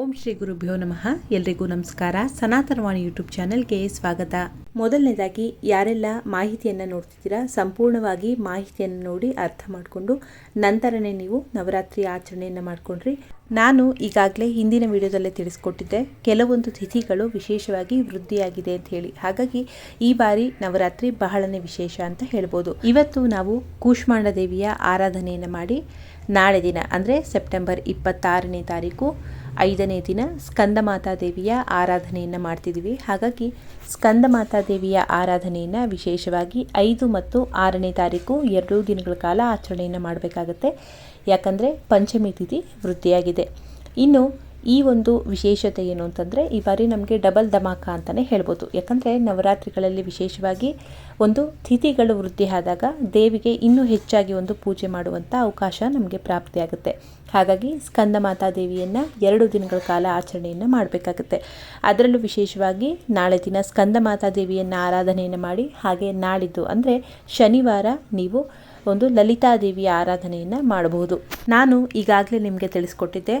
ಓಂ ಶ್ರೀ ಗುರುಭ್ಯೋ ನಮಃ. ಎಲ್ರಿಗೂ ನಮಸ್ಕಾರ. ಸನಾತನವಾಣಿ ಯೂಟ್ಯೂಬ್ ಚಾನೆಲ್ಗೆ ಸ್ವಾಗತ. ಮೊದಲನೇದಾಗಿ, ಯಾರೆಲ್ಲ ಮಾಹಿತಿಯನ್ನು ನೋಡ್ತಿದ್ದೀರಾ, ಸಂಪೂರ್ಣವಾಗಿ ಮಾಹಿತಿಯನ್ನು ನೋಡಿ ಅರ್ಥ ಮಾಡಿಕೊಂಡು ನಂತರನೇ ನೀವು ನವರಾತ್ರಿ ಆಚರಣೆಯನ್ನು ಮಾಡಿಕೊಂಡ್ರಿ. ನಾನು ಈಗಾಗಲೇ ಹಿಂದಿನ ವಿಡಿಯೋದಲ್ಲೇ ತಿಳಿಸ್ಕೊಟ್ಟಿದ್ದೆ. ಕೆಲವೊಂದು ತಿಥಿಗಳು ವಿಶೇಷವಾಗಿ ವೃದ್ಧಿಯಾಗಿದೆ ಅಂತ ಹೇಳಿ. ಹಾಗಾಗಿ ಈ ಬಾರಿ ನವರಾತ್ರಿ ಬಹಳನೇ ವಿಶೇಷ ಅಂತ ಹೇಳ್ಬೋದು. ಇವತ್ತು ನಾವು ಕೂಷ್ಮಾಂಡ ದೇವಿಯ ಆರಾಧನೆಯನ್ನು ಮಾಡಿ ನಾಳೆ ದಿನ, ಅಂದರೆ ಸೆಪ್ಟೆಂಬರ್ ಇಪ್ಪತ್ತಾರನೇ ತಾರೀಕು ಐದನೇ ದಿನ ಸ್ಕಂದ ದೇವಿಯ ಆರಾಧನೆಯನ್ನು ಮಾಡ್ತಿದ್ದೀವಿ ಹಾಗಾಗಿ ಸ್ಕಂದ ದೇವಿಯ ಆರಾಧನೆಯನ್ನು ವಿಶೇಷವಾಗಿ ಐದು ಮತ್ತು ಆರನೇ ತಾರೀಕು ಎರಡೂ ದಿನಗಳ ಕಾಲ ಆಚರಣೆಯನ್ನು ಮಾಡಬೇಕಾಗತ್ತೆ. ಯಾಕಂದರೆ ಪಂಚಮಿ ತಿಥಿ ವೃದ್ಧಿಯಾಗಿದೆ. ಇನ್ನು ಈ ಒಂದು ವಿಶೇಷತೆ ಏನು ಅಂತಂದರೆ, ಈ ಬಾರಿ ನಮಗೆ ಡಬಲ್ ಧಮಾಕ ಅಂತಲೇ ಹೇಳ್ಬೋದು. ಯಾಕಂದರೆ, ನವರಾತ್ರಿಗಳಲ್ಲಿ ವಿಶೇಷವಾಗಿ ಒಂದು ತಿಥಿಗಳು ವೃದ್ಧಿ ಆದಾಗ ದೇವಿಗೆ ಇನ್ನೂ ಹೆಚ್ಚಾಗಿ ಒಂದು ಪೂಜೆ ಮಾಡುವಂಥ ಅವಕಾಶ ನಮಗೆ ಪ್ರಾಪ್ತಿಯಾಗುತ್ತೆ. ಹಾಗಾಗಿ ಸ್ಕಂದ ಮಾತಾ ದೇವಿಯನ್ನು ಎರಡು ದಿನಗಳ ಕಾಲ ಆಚರಣೆಯನ್ನು ಮಾಡಬೇಕಾಗುತ್ತೆ. ಅದರಲ್ಲೂ ವಿಶೇಷವಾಗಿ ನಾಳೆ ದಿನ ಸ್ಕಂದ ಮಾತಾ ದೇವಿಯನ್ನು ಆರಾಧನೆಯನ್ನು ಮಾಡಿ, ಹಾಗೆ ನಾಳಿದ್ದು ಅಂದರೆ ಶನಿವಾರ ನೀವು ಒಂದು ಲಲಿತಾದೇವಿಯ ಆರಾಧನೆಯನ್ನು ಮಾಡಬಹುದು. ನಾನು ಈಗಾಗಲೇ ನಿಮಗೆ ತಿಳಿಸ್ಕೊಟ್ಟಿದ್ದೆ,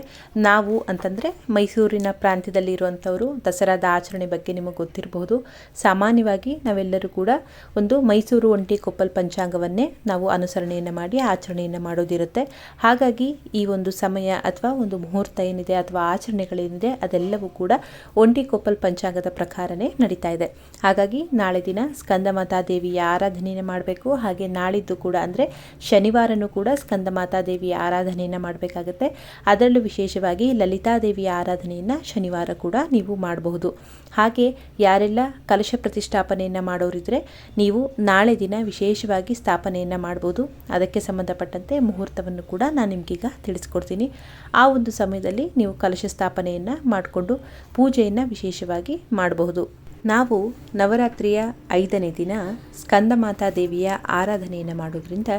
ನಾವು ಅಂತಂದರೆ ಮೈಸೂರಿನ ಪ್ರಾಂತ್ಯದಲ್ಲಿ ಇರುವಂಥವರು ದಸರಾದ ಆಚರಣೆ ಬಗ್ಗೆ ನಿಮಗೆ ಗೊತ್ತಿರಬಹುದು. ಸಾಮಾನ್ಯವಾಗಿ ನಾವೆಲ್ಲರೂ ಕೂಡ ಒಂದು ಮೈಸೂರು ಒಂಟಿ ಕೊಪ್ಪಲ್ ಪಂಚಾಂಗವನ್ನೇ ನಾವು ಅನುಸರಣೆಯನ್ನು ಮಾಡಿ ಆಚರಣೆಯನ್ನು ಮಾಡೋದಿರುತ್ತೆ. ಹಾಗಾಗಿ ಈ ಒಂದು ಸಮಯ ಅಥವಾ ಒಂದು ಮುಹೂರ್ತ ಏನಿದೆ ಅಥವಾ ಆಚರಣೆಗಳೇನಿದೆ ಅದೆಲ್ಲವೂ ಕೂಡ ಒಂಟಿ ಕೊಪ್ಪಲ್ ಪಂಚಾಂಗದ ಪ್ರಕಾರನೇ ನಡೀತಾ ಇದೆ. ಹಾಗಾಗಿ ನಾಳೆ ದಿನ ಸ್ಕಂದಮಾತಾ ದೇವಿಯ ಆರಾಧನೆಯನ್ನು ಮಾಡಬೇಕು. ಹಾಗೆ ನಾಳಿದ್ದು ಕೂಡ ಶನಿವಾರನೂ ಕೂಡ ಸ್ಕಂದ ಮಾತಾದೇವಿಯ ಆರಾಧನೆಯನ್ನು ಮಾಡಬೇಕಾಗುತ್ತೆ. ಅದರಲ್ಲೂ ವಿಶೇಷವಾಗಿ ಲಲಿತಾದೇವಿಯ ಆರಾಧನೆಯನ್ನು ಶನಿವಾರ ಕೂಡ ನೀವು ಮಾಡಬಹುದು. ಹಾಗೆ ಯಾರೆಲ್ಲ ಕಲಶ ಪ್ರತಿಷ್ಠಾಪನೆಯನ್ನು ಮಾಡೋರಿದ್ರೆ ನೀವು ನಾಳೆ ದಿನ ವಿಶೇಷವಾಗಿ ಸ್ಥಾಪನೆಯನ್ನು ಮಾಡ್ಬೋದು. ಅದಕ್ಕೆ ಸಂಬಂಧಪಟ್ಟಂತೆ ಮುಹೂರ್ತವನ್ನು ಕೂಡ ನಾನು ನಿಮಗೀಗ ತಿಳಿಸ್ಕೊಡ್ತೀನಿ. ಆ ಒಂದು ಸಮಯದಲ್ಲಿ ನೀವು ಕಲಶ ಸ್ಥಾಪನೆಯನ್ನು ಮಾಡಿಕೊಂಡು ಪೂಜೆಯನ್ನು ವಿಶೇಷವಾಗಿ ಮಾಡಬಹುದು. ನಾವು ನವರಾತ್ರಿಯ ಐದನೇ ದಿನ ಸ್ಕಂದಮಾತಾ ದೇವಿಯ ಆರಾಧನೆಯನ್ನು ಮಾಡೋದ್ರಿಂದ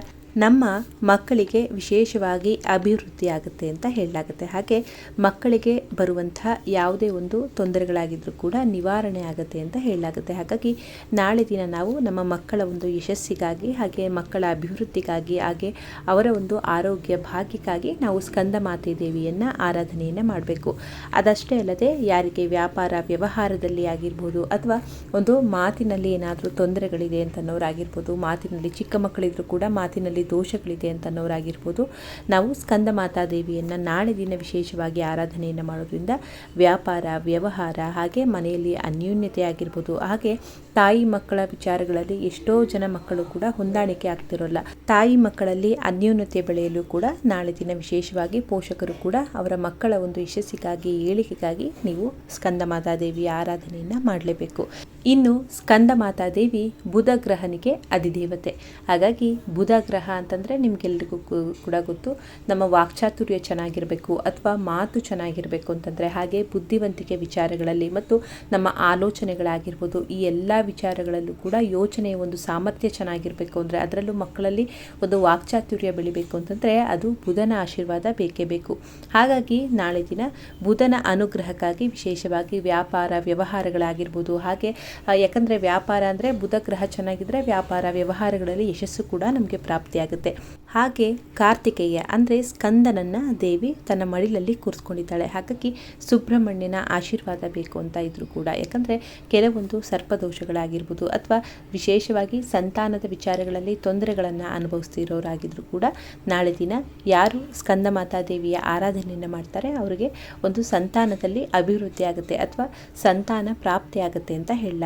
ನಮ್ಮ ಮಕ್ಕಳಿಗೆ ವಿಶೇಷವಾಗಿ ಅಭಿವೃದ್ಧಿ ಆಗುತ್ತೆ ಅಂತ ಹೇಳಲಾಗುತ್ತೆ. ಹಾಗೆ ಮಕ್ಕಳಿಗೆ ಬರುವಂಥ ಯಾವುದೇ ಒಂದು ತೊಂದರೆಗಳಾಗಿದ್ದರೂ ಕೂಡ ನಿವಾರಣೆ ಆಗುತ್ತೆ ಅಂತ ಹೇಳಲಾಗುತ್ತೆ. ಹಾಗಾಗಿ ನಾಳೆ ದಿನ ನಾವು ನಮ್ಮ ಮಕ್ಕಳ ಒಂದು ಯಶಸ್ಸಿಗಾಗಿ ಹಾಗೆ ಮಕ್ಕಳ ಅಭಿವೃದ್ಧಿಗಾಗಿ ಹಾಗೆ ಅವರ ಒಂದು ಆರೋಗ್ಯ ಭಾಗ್ಯಕ್ಕಾಗಿ ನಾವು ಸ್ಕಂದ ಮಾತೆ ದೇವಿಯನ್ನು ಆರಾಧನೆಯನ್ನು ಮಾಡಬೇಕು. ಅದಷ್ಟೇ ಅಲ್ಲದೆ ಯಾರಿಗೆ ವ್ಯಾಪಾರ, ವ್ಯವಹಾರದಲ್ಲಿ ಆಗಿರ್ಬೋದು ಅಥವಾ ಒಂದು ಮಾತಿನಲ್ಲಿ ಏನಾದರೂ ತೊಂದರೆಗಳಿದೆ ಅಂತನೋರಾಗಿರ್ಬೋದು ಮಾತಿನಲ್ಲಿ ಚಿಕ್ಕ ಮಕ್ಕಳಿದ್ರು ಕೂಡ ಮಾತಿನಲ್ಲಿ ದೋಷಗಳಿದೆ ಅಂತನೋರಾಗಿರ್ಬೋದು ನಾವು ಸ್ಕಂದ ಮಾತಾದೇವಿಯನ್ನು ನಾಳೆ ದಿನ ವಿಶೇಷವಾಗಿ ಆರಾಧನೆಯನ್ನು ಮಾಡೋದ್ರಿಂದ ವ್ಯಾಪಾರ, ವ್ಯವಹಾರ ಹಾಗೆ ಮನೆಯಲ್ಲಿ ಅನ್ಯೂನ್ಯತೆ ಆಗಿರ್ಬೋದು. ಹಾಗೆ ತಾಯಿ ಮಕ್ಕಳ ವಿಚಾರಗಳಲ್ಲಿ ಎಷ್ಟೋ ಜನ ಮಕ್ಕಳು ಕೂಡ ಹೊಂದಾಣಿಕೆ ಆಗ್ತಿರೋಲ್ಲ. ತಾಯಿ ಮಕ್ಕಳಲ್ಲಿ ಅನ್ಯೂನ್ಯತೆ ಬೆಳೆಯಲು ಕೂಡ ನಾಳೆ ದಿನ ವಿಶೇಷವಾಗಿ ಪೋಷಕರು ಕೂಡ ಅವರ ಮಕ್ಕಳ ಒಂದು ಯಶಸ್ಸಿಗಾಗಿ, ಏಳಿಗೆಗಾಗಿ ನೀವು ಸ್ಕಂದ ಮಾತಾದೇವಿಯ ಆರಾಧನೆಯನ್ನು ಮಾಡಲೇಬೇಕು. ಇನ್ನು ಸ್ಕಂದ ಮಾತಾ ದೇವಿ ಬುಧ ಗ್ರಹನಿಗೆ ಅಧಿದೇವತೆ. ಹಾಗಾಗಿ ಬುಧ ಗ್ರಹ ಅಂತಂದರೆ ನಿಮಗೆಲ್ರಿಗೂ ಕೂಡ ಗೊತ್ತು, ನಮ್ಮ ವಾಕ್ಚಾತುರ್ಯ ಚೆನ್ನಾಗಿರಬೇಕು ಅಥವಾ ಮಾತು ಚೆನ್ನಾಗಿರಬೇಕು ಅಂತಂದರೆ ಹಾಗೆ ಬುದ್ಧಿವಂತಿಕೆ ವಿಚಾರಗಳಲ್ಲಿ ಮತ್ತು ನಮ್ಮ ಆಲೋಚನೆಗಳಾಗಿರ್ಬೋದು, ಈ ಎಲ್ಲ ವಿಚಾರಗಳಲ್ಲೂ ಕೂಡ ಯೋಚನೆಯ ಒಂದು ಸಾಮರ್ಥ್ಯ ಚೆನ್ನಾಗಿರಬೇಕು ಅಂದರೆ ಅದರಲ್ಲೂ ಮಕ್ಕಳಲ್ಲಿ ಒಂದು ವಾಕ್ಚಾತುರ್ಯ ಬೆಳಿಬೇಕು ಅಂತಂದರೆ ಅದು ಬುಧನ ಆಶೀರ್ವಾದ ಬೇಕೇ ಬೇಕು. ಹಾಗಾಗಿ ನಾಳೆ ದಿನ ಬುಧನ ಅನುಗ್ರಹಕ್ಕಾಗಿ ವಿಶೇಷವಾಗಿ ವ್ಯಾಪಾರ, ವ್ಯವಹಾರಗಳಾಗಿರ್ಬೋದು, ಹಾಗೆ ಯಾಕಂದರೆ ವ್ಯಾಪಾರ ಅಂದರೆ ಬುಧ ಗ್ರಹ ಚೆನ್ನಾಗಿದ್ದರೆ ವ್ಯಾಪಾರ, ವ್ಯವಹಾರಗಳಲ್ಲಿ ಯಶಸ್ಸು ಕೂಡ ನಮಗೆ ಪ್ರಾಪ್ತಿಯಾಗುತ್ತೆ. ಹಾಗೆ ಕಾರ್ತಿಕೇಯ ಅಂದರೆ ಸ್ಕಂದನನ್ನು ದೇವಿ ತನ್ನ ಮಡಿಲಲ್ಲಿ ಕೂರಿಸ್ಕೊಂಡಿದ್ದಾಳೆ. ಹಾಗಾಗಿ ಸುಬ್ರಹ್ಮಣ್ಯನ ಆಶೀರ್ವಾದ ಬೇಕು ಅಂತ ಇದ್ರು ಕೂಡ. ಯಾಕಂದರೆ ಕೆಲವೊಂದು ಸರ್ಪದೋಷಗಳಾಗಿರ್ಬೋದು ಅಥವಾ ವಿಶೇಷವಾಗಿ ಸಂತಾನದ ವಿಚಾರಗಳಲ್ಲಿ ತೊಂದರೆಗಳನ್ನು ಅನುಭವಿಸ್ತಿರೋರಾಗಿದ್ದರೂ ಕೂಡ ನಾಳೆ ದಿನ ಯಾರು ಸ್ಕಂದ ಮಾತಾದೇವಿಯ ಆರಾಧನೆಯನ್ನು ಮಾಡ್ತಾರೆ, ಅವರಿಗೆ ಒಂದು ಸಂತಾನದಲ್ಲಿ ಅಭಿವೃದ್ಧಿ ಆಗುತ್ತೆ ಅಥವಾ ಸಂತಾನ ಪ್ರಾಪ್ತಿಯಾಗುತ್ತೆ ಅಂತ ಹೇಳಲಾಗುತ್ತೆ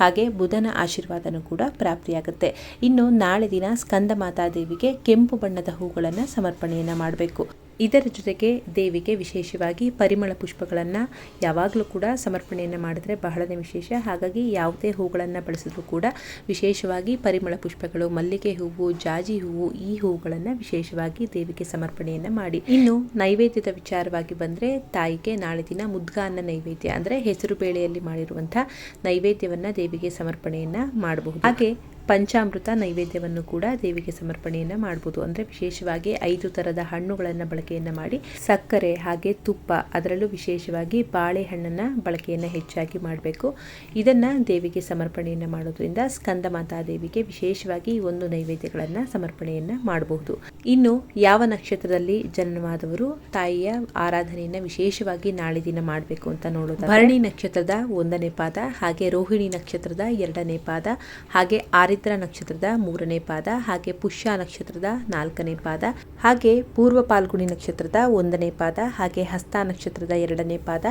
ಹಾಗೆ ಬುಧನ ಆಶೀರ್ವಾದನೂ ಕೂಡ ಪ್ರಾಪ್ತಿಯಾಗುತ್ತೆ. ಇನ್ನು ನಾಳೆ ದಿನ ಸ್ಕಂದ ಮಾತಾದೇವಿಗೆ ಕೆಂಪು ಬಣ್ಣದ ಹೂಗಳನ್ನು ಸಮರ್ಪಣೆಯನ್ನು ಮಾಡಬೇಕು. ಇದರ ಜೊತೆಗೆ ದೇವಿಗೆ ವಿಶೇಷವಾಗಿ ಪರಿಮಳ ಪುಷ್ಪಗಳನ್ನು ಯಾವಾಗಲೂ ಕೂಡ ಸಮರ್ಪಣೆಯನ್ನು ಮಾಡಿದ್ರೆ ಬಹಳನೇ ವಿಶೇಷ. ಹಾಗಾಗಿ ಯಾವುದೇ ಹೂಗಳನ್ನು ಬಳಸಿದ್ರೂ ಕೂಡ ವಿಶೇಷವಾಗಿ ಪರಿಮಳ ಪುಷ್ಪಗಳು, ಮಲ್ಲಿಗೆ ಹೂವು, ಜಾಜಿ ಹೂವು ಈ ಹೂಗಳನ್ನು ವಿಶೇಷವಾಗಿ ದೇವಿಗೆ ಸಮರ್ಪಣೆಯನ್ನು ಮಾಡಿ. ಇನ್ನು ನೈವೇದ್ಯದ ವಿಚಾರವಾಗಿ ಬಂದರೆ ತಾಯಿಗೆ ನಾಳೆ ದಿನ ಮುದ್ಗಾನ್ನ ನೈವೇದ್ಯ ಅಂದರೆ ಹೆಸರು ಬೇಳೆಯಲ್ಲಿ ಮಾಡಿರುವಂಥ ನೈವೇದ್ಯವನ್ನು ದೇವಿಗೆ ಸಮರ್ಪಣೆಯನ್ನು ಮಾಡಬಹುದು. ಹಾಗೆ ಪಂಚಾಮೃತ ನೈವೇದ್ಯವನ್ನು ಕೂಡ ದೇವಿಗೆ ಸಮರ್ಪಣೆಯನ್ನು ಮಾಡಬಹುದು ಅಂದರೆ ವಿಶೇಷವಾಗಿ ಐದು ಥರದ ಹಣ್ಣುಗಳನ್ನು ಬಳಕೆಯನ್ನು ಮಾಡಿ ಸಕ್ಕರೆ ಹಾಗೆ ತುಪ್ಪ ಅದರಲ್ಲೂ ವಿಶೇಷವಾಗಿ ಬಾಳೆಹಣ್ಣನ್ನು ಬಳಕೆಯನ್ನು ಹೆಚ್ಚಾಗಿ ಮಾಡಬೇಕು. ಇದನ್ನು ದೇವಿಗೆ ಸಮರ್ಪಣೆಯನ್ನು ಮಾಡೋದ್ರಿಂದ ಸ್ಕಂದ ಮಾತಾ ದೇವಿಗೆ ವಿಶೇಷವಾಗಿ ಒಂದು ನೈವೇದ್ಯಗಳನ್ನು ಸಮರ್ಪಣೆಯನ್ನು ಮಾಡಬಹುದು ಇನ್ನು ಯಾವ ನಕ್ಷತ್ರದಲ್ಲಿ ಜನನವಾದವರು ತಾಯಿಯ ಆರಾಧನೆಯನ್ನು ವಿಶೇಷವಾಗಿ ನಾಳೆ ದಿನ ಮಾಡಬೇಕು ಅಂತ ನೋಡೋದು ಭರಣಿ ನಕ್ಷತ್ರದ ಒಂದನೇ ಪಾದ ಹಾಗೆ ರೋಹಿಣಿ ನಕ್ಷತ್ರದ ಎರಡನೇ ಪಾದ ಹಾಗೆ ಆರಿದ್ರ ನಕ್ಷತ್ರದ ಮೂರನೇ ಪಾದ ಹಾಗೆ ಪುಷ್ಯ ನಕ್ಷತ್ರದ ನಾಲ್ಕನೇ ಪಾದ ಹಾಗೆ ಪೂರ್ವ ಪಾಲ್ಗುಣಿ ನಕ್ಷತ್ರದ ಒಂದನೇ ಪಾದ, ಹಾಗೆ ಹಸ್ತ ನಕ್ಷತ್ರದ ಎರಡನೇ ಪಾದ,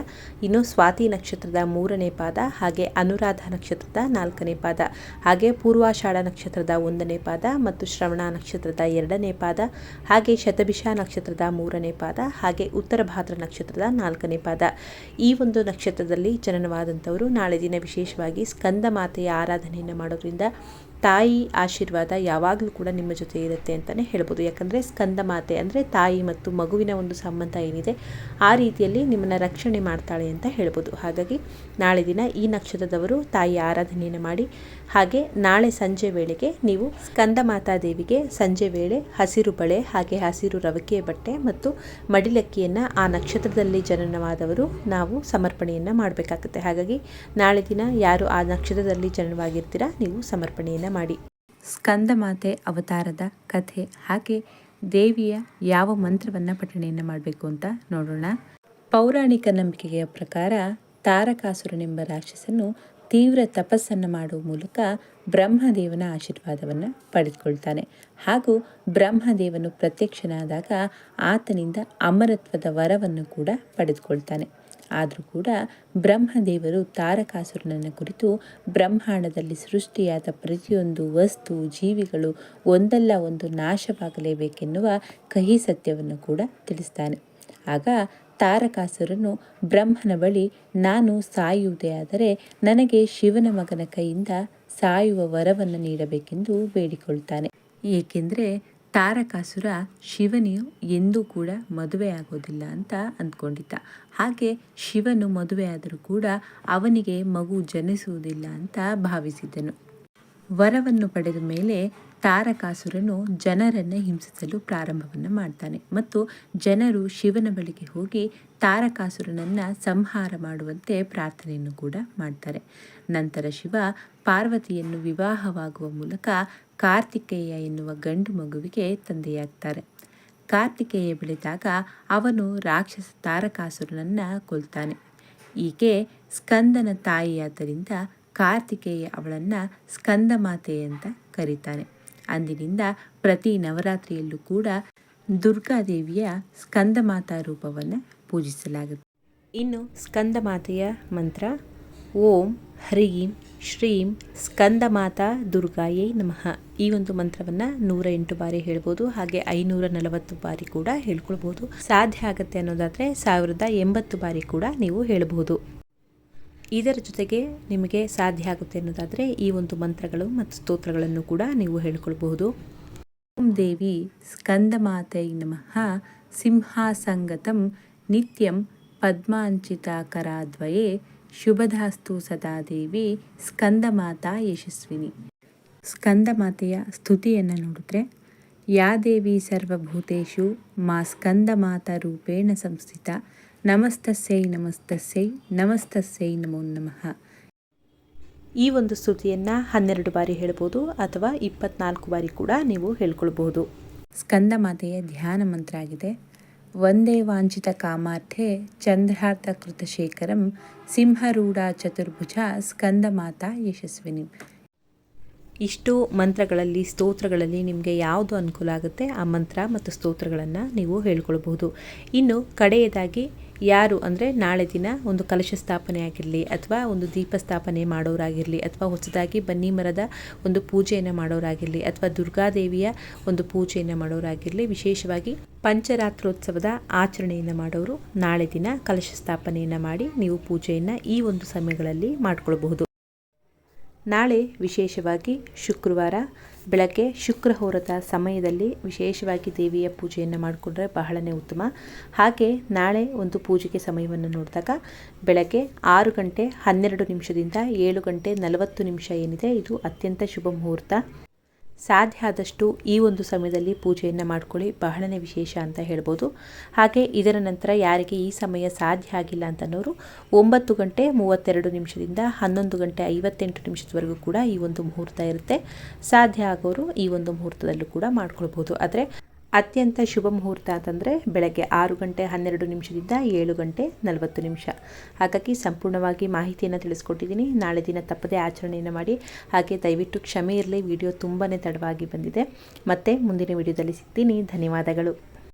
ಇನ್ನು ಸ್ವಾತಿ ನಕ್ಷತ್ರದ ಮೂರನೇ ಪಾದ, ಹಾಗೆ ಅನುರಾಧ ನಕ್ಷತ್ರದ ನಾಲ್ಕನೇ ಪಾದ. ಹಾಗೆ ಪೂರ್ವಾಷಾಢ ನಕ್ಷತ್ರದ ಒಂದನೇ ಪಾದ ಮತ್ತು ಶ್ರವಣ ನಕ್ಷತ್ರದ ಎರಡನೇ ಪಾದ, ಹಾಗೆ ಶತಭಿಷ ನಕ್ಷತ್ರದ ಮೂರನೇ ಪಾದ, ಹಾಗೆ ಉತ್ತರ ಭಾದ್ರ ನಕ್ಷತ್ರದ ನಾಲ್ಕನೇ ಪಾದ. ಈ ಒಂದು ನಕ್ಷತ್ರದಲ್ಲಿ ಜನನವಾದಂಥವರು ನಾಳೆ ದಿನ ವಿಶೇಷವಾಗಿ ಸ್ಕಂದ ಮಾತೆಯ ಆರಾಧನೆಯನ್ನು ಮಾಡೋದ್ರಿಂದ ತಾಯಿ ಆಶೀರ್ವಾದ ಯಾವಾಗಲೂ ಕೂಡ ನಿಮ್ಮ ಜೊತೆ ಇರುತ್ತೆ ಅಂತಲೇ ಹೇಳ್ಬೋದು. ಯಾಕಂದರೆ ಸ್ಕಂದ ಮಾತೆ ಅಂದರೆ ತಾಯಿ ಮತ್ತು ಮಗುವಿನ ಒಂದು ಸಂಬಂಧ ಏನಿದೆ, ಆ ರೀತಿಯಲ್ಲಿ ನಿಮ್ಮನ್ನು ರಕ್ಷಣೆ ಮಾಡ್ತಾಳೆ ಅಂತ ಹೇಳ್ಬೋದು. ಹಾಗಾಗಿ ನಾಳೆ ದಿನ ಈ ನಕ್ಷತ್ರದವರು ತಾಯಿ ಆರಾಧನೆಯನ್ನು ಮಾಡಿ, ಹಾಗೆ ನಾಳೆ ಸಂಜೆ ವೇಳೆಗೆ ನೀವು ಸ್ಕಂದ ಮಾತಾ ದೇವಿಗೆ ಸಂಜೆ ವೇಳೆ ಹಸಿರು ಬಳೆ, ಹಾಗೆ ಹಸಿರು ರವಿಕೆಯ ಬಟ್ಟೆ ಮತ್ತು ಮಡಿಲಕ್ಕಿಯನ್ನು ಆ ನಕ್ಷತ್ರದಲ್ಲಿ ಜನನವಾದವರು ನಾವು ಸಮರ್ಪಣೆಯನ್ನು ಮಾಡಬೇಕಾಗುತ್ತೆ. ಹಾಗಾಗಿ ನಾಳೆ ದಿನ ಯಾರು ಆ ನಕ್ಷತ್ರದಲ್ಲಿ ಜನನವಾಗಿರ್ತೀರಾ, ನೀವು ಸಮರ್ಪಣೆಯನ್ನು ಮಾಡಿ. ಸ್ಕಂದ ಮಾತೆ ಅವತಾರದ ಕಥೆ ಹಾಗೆ ದೇವಿಯ ಯಾವ ಮಂತ್ರವನ್ನು ಪಠಣೆಯನ್ನು ಮಾಡಬೇಕು ಅಂತ ನೋಡೋಣ. ಪೌರಾಣಿಕ ನಂಬಿಕೆಯ ಪ್ರಕಾರ ತಾರಕಾಸುರನೆಂಬ ರಾಕ್ಷಸನು ತೀವ್ರ ತಪಸ್ಸನ್ನು ಮಾಡುವ ಮೂಲಕ ಬ್ರಹ್ಮದೇವನ ಆಶೀರ್ವಾದವನ್ನು ಪಡೆದುಕೊಳ್ತಾನೆ. ಹಾಗೂ ಬ್ರಹ್ಮದೇವನು ಪ್ರತ್ಯಕ್ಷನಾದಾಗ ಆತನಿಂದ ಅಮರತ್ವದ ವರವನ್ನು ಕೂಡ ಪಡೆದುಕೊಳ್ತಾನೆ. ಆದರೂ ಕೂಡ ಬ್ರಹ್ಮದೇವರು ತಾರಕಾಸುರನನ್ನು ಕುರಿತು ಬ್ರಹ್ಮಾಂಡದಲ್ಲಿ ಸೃಷ್ಟಿಯಾದ ಪ್ರತಿಯೊಂದು ವಸ್ತು, ಜೀವಿಗಳು ಒಂದಲ್ಲ ಒಂದು ನಾಶವಾಗಲೇಬೇಕೆನ್ನುವ ಕಹಿ ಸತ್ಯವನ್ನು ಕೂಡ ತಿಳಿಸ್ತಾನೆ. ಆಗ ತಾರಕಾಸುರನು ಬ್ರಹ್ಮನ ಬಳಿ, ನಾನು ಸಾಯುವುದೇ ಆದರೆ ನನಗೆ ಶಿವನ ಮಗನ ಕೈಯಿಂದ ಸಾಯುವ ವರವನ್ನು ನೀಡಬೇಕೆಂದು ಬೇಡಿಕೊಳ್ತಾನೆ. ಏಕೆಂದರೆ ತಾರಕಾಸುರ ಶಿವನಿಯು ಎಂದೂ ಕೂಡ ಮದುವೆ ಆಗೋದಿಲ್ಲ ಅಂತ ಅಂದ್ಕೊಂಡಿದ್ದ. ಹಾಗೆ ಶಿವನು ಮದುವೆಯಾದರೂ ಕೂಡ ಅವನಿಗೆ ಮಗು ಜನಿಸುವುದಿಲ್ಲ ಅಂತ ಭಾವಿಸಿದ್ದನು. ವರವನ್ನು ಪಡೆದ ಮೇಲೆ ತಾರಕಾಸುರನು ಜನರನ್ನು ಹಿಂಸಿಸಲು ಪ್ರಾರಂಭವನ್ನು ಮಾಡ್ತಾನೆ ಮತ್ತು ಜನರು ಶಿವನ ಬಳಿಗೆ ಹೋಗಿ ತಾರಕಾಸುರನನ್ನು ಸಂಹಾರ ಮಾಡುವಂತೆ ಪ್ರಾರ್ಥನೆಯನ್ನು ಕೂಡ ಮಾಡ್ತಾರೆ. ನಂತರ ಶಿವ ಪಾರ್ವತಿಯನ್ನು ವಿವಾಹವಾಗುವ ಮೂಲಕ ಕಾರ್ತಿಕೇಯ ಎನ್ನುವ ಗಂಡು ಮಗುವಿಗೆ ತಂದೆಯಾಗ್ತಾರೆ. ಕಾರ್ತಿಕೇಯ ಬೆಳೆದಾಗ ಅವನು ರಾಕ್ಷಸ ತಾರಕಾಸುರನನ್ನು ಕೊಲ್ತಾನೆ. ಈಕೆ ಸ್ಕಂದನ ತಾಯಿಯಾದ್ದರಿಂದ ಕಾರ್ತಿಕೇಯ ಅವಳನ್ನು ಸ್ಕಂದ ಮಾತೆ ಅಂತ ಕರೀತಾನೆ. ಅಂದಿನಿಂದ ಪ್ರತಿ ನವರಾತ್ರಿಯಲ್ಲೂ ಕೂಡ ದುರ್ಗಾದೇವಿಯ ಸ್ಕಂದ ಮಾತಾ ರೂಪವನ್ನು ಪೂಜಿಸಲಾಗುತ್ತೆ. ಇನ್ನು ಸ್ಕಂದ ಮಾತೆಯ ಮಂತ್ರ ಓಂ ಹ್ರೀಂ ಶ್ರೀಂ ಸ್ಕಂದ ಮಾತಾ ದುರ್ಗಾಯೇ ನಮಃ. ಈ ಒಂದು ಮಂತ್ರವನ್ನು ನೂರ ಎಂಟು ಬಾರಿ ಹೇಳ್ಬೋದು, ಹಾಗೆ ಐನೂರ ನಲವತ್ತು ಬಾರಿ ಕೂಡ ಹೇಳ್ಕೊಳ್ಬೋದು. ಸಾಧ್ಯ ಆಗುತ್ತೆ ಅನ್ನೋದಾದರೆ ಸಾವಿರದ ಎಂಬತ್ತು ಬಾರಿ ಕೂಡ ನೀವು ಹೇಳಬಹುದು ಇದರ ಜೊತೆಗೆ ನಿಮಗೆ ಸಾಧ್ಯ ಆಗುತ್ತೆ ಅನ್ನೋದಾದರೆ ಈ ಒಂದು ಮಂತ್ರಗಳು ಮತ್ತು ಸ್ತೋತ್ರಗಳನ್ನು ಕೂಡ ನೀವು ಹೇಳ್ಕೊಳ್ಬಹುದು ಓಂ ದೇವಿ ಸ್ಕಂದಮಾತೈ ನಮಃ. ಸಿಂಹಾಸಂಗತಂ ನಿತ್ಯಂ ಪದ್ಮಾಂಚಿತಾಕರಾದ್ವಯೇ ಶುಭಧಾಸ್ತು ಸದಾ ದೇವಿ ಸ್ಕಂದಮಾತಾ ಯಶಸ್ವಿನಿ. ಸ್ಕಂದಮಾತೆಯ ಸ್ತುತಿಯನ್ನು ನೋಡಿದ್ರೆ, ಯಾ ದೇವಿ ಸರ್ವಭೂತೇಶು, ಮಾ ಸ್ಕಂದಮಾತಾ ರೂಪೇಣ ಸಂಸ್ಥಿತ, ನಮಸ್ತಸ್ಯೈ ನಮಸ್ತಸ್ಯೈ ನಮಸ್ತಸ್ಯೈ ನಮೋ ನಮಃ. ಈ ಒಂದು ಸ್ತುತಿಯನ್ನು ಹನ್ನೆರಡು ಬಾರಿ ಹೇಳ್ಬೋದು ಅಥವಾ ಇಪ್ಪತ್ನಾಲ್ಕು ಬಾರಿ ಕೂಡ ನೀವು ಹೇಳ್ಕೊಳ್ಬಹುದು ಸ್ಕಂದ ಮಾತೆಯ ಧ್ಯಾನ ಮಂತ್ರ ಆಗಿದೆ ಒಂದೇ ವಾಂಚಿತ ಕಾಮಾರ್ಥೆ ಚಂದ್ರಾರ್ಥ ಕೃತಶೇಖರಂ ಸಿಂಹರೂಢ ಚತುರ್ಭುಜ ಸ್ಕಂದ ಮಾತಾ ಯಶಸ್ವಿನಿ. ಇಷ್ಟು ಮಂತ್ರಗಳಲ್ಲಿ, ಸ್ತೋತ್ರಗಳಲ್ಲಿ ನಿಮಗೆ ಯಾವುದು ಅನುಕೂಲ ಆಗುತ್ತೆ? ಆ ಮಂತ್ರ ಮತ್ತು ಸ್ತೋತ್ರಗಳನ್ನು ನೀವು ಹೇಳ್ಕೊಳ್ಬಹುದು. ಇನ್ನು ಕಡೆಯದಾಗಿ ಯಾರು ಅಂದರೆ ನಾಳೆ ದಿನ ಒಂದು ಕಲಶ ಸ್ಥಾಪನೆ ಆಗಿರಲಿ ಅಥವಾ ಒಂದು ದೀಪ ಸ್ಥಾಪನೆ ಮಾಡೋರಾಗಿರಲಿ ಅಥವಾ ಹೊಸದಾಗಿ ಬನ್ನಿ ಮರದ ಒಂದು ಪೂಜೆಯನ್ನು ಮಾಡೋರಾಗಿರಲಿ ಅಥವಾ ದುರ್ಗಾದೇವಿಯ ಒಂದು ಪೂಜೆಯನ್ನು ಮಾಡೋರಾಗಿರಲಿ, ವಿಶೇಷವಾಗಿ ಪಂಚರಾತ್ರೋತ್ಸವದ ಆಚರಣೆಯನ್ನು ಮಾಡೋರು ನಾಳೆ ದಿನ ಕಲಶ ಸ್ಥಾಪನೆಯನ್ನು ಮಾಡಿ ನೀವು ಪೂಜೆಯನ್ನು ಈ ಒಂದು ಸಮಯಗಳಲ್ಲಿ ಮಾಡಿಕೊಳ್ಬಹುದು. ನಾಳೆ ವಿಶೇಷವಾಗಿ ಶುಕ್ರವಾರ ಬೆಳಗ್ಗೆ ಶುಕ್ರ ಹೋರದ ಸಮಯದಲ್ಲಿ ವಿಶೇಷವಾಗಿ ದೇವಿಯ ಪೂಜೆಯನ್ನು ಮಾಡಿಕೊಂಡ್ರೆ ಬಹಳನೇ ಉತ್ತಮ. ಹಾಗೆ ನಾಳೆ ಒಂದು ಪೂಜೆಗೆ ಸಮಯವನ್ನು ನೋಡಿದಾಗ ಬೆಳಗ್ಗೆ ಆರು ಗಂಟೆ ಹನ್ನೆರಡು ನಿಮಿಷದಿಂದ ಏಳು ಗಂಟೆ ನಲವತ್ತು ನಿಮಿಷ ಏನಿದೆ, ಇದು ಅತ್ಯಂತ ಶುಭ ಮುಹೂರ್ತ. ಸಾಧ್ಯ ಆದಷ್ಟು ಈ ಒಂದು ಸಮಯದಲ್ಲಿ ಪೂಜೆಯನ್ನು ಮಾಡ್ಕೊಳ್ಳಿ. ಬಹಳನೇ ವಿಶೇಷ ಅಂತ ಹೇಳ್ಬೋದು. ಹಾಗೆ ಇದರ ನಂತರ ಯಾರಿಗೆ ಈ ಸಮಯ ಸಾಧ್ಯ ಆಗಿಲ್ಲ ಅಂತನೋರು ಒಂಬತ್ತು ಗಂಟೆ ಮೂವತ್ತೆರಡು ನಿಮಿಷದಿಂದ ಹನ್ನೊಂದು ಗಂಟೆ ಐವತ್ತೆಂಟು ನಿಮಿಷದವರೆಗೂ ಕೂಡ ಈ ಒಂದು ಮುಹೂರ್ತ ಇರುತ್ತೆ. ಸಾಧ್ಯ ಆಗೋರು ಈ ಒಂದು ಮುಹೂರ್ತದಲ್ಲೂ ಕೂಡ ಮಾಡ್ಕೊಳ್ಬೋದು. ಆದರೆ ಅತ್ಯಂತ ಶುಭ ಮುಹೂರ್ತ ಅಂತಂದರೆ ಬೆಳಗ್ಗೆ ಆರು ಗಂಟೆ ಹನ್ನೆರಡು ನಿಮಿಷದಿಂದ ಏಳು ಗಂಟೆ ನಲವತ್ತು ನಿಮಿಷ. ಹಾಗಾಗಿ ಸಂಪೂರ್ಣವಾಗಿ ಮಾಹಿತಿಯನ್ನು ತಿಳಿಸ್ಕೊಟ್ಟಿದ್ದೀನಿ. ನಾಳೆ ದಿನ ತಪ್ಪದೇ ಆಚರಣೆಯನ್ನು ಮಾಡಿ. ಹಾಗೆ ದಯವಿಟ್ಟು ಕ್ಷಮೆ ಇರಲಿ. ವಿಡಿಯೋ ತುಂಬಾ ತಡವಾಗಿ ಬಂದಿದೆ. ಮತ್ತೆ ಮುಂದಿನ ವಿಡಿಯೋದಲ್ಲಿ ಸಿಗ್ತೀನಿ. ಧನ್ಯವಾದಗಳು.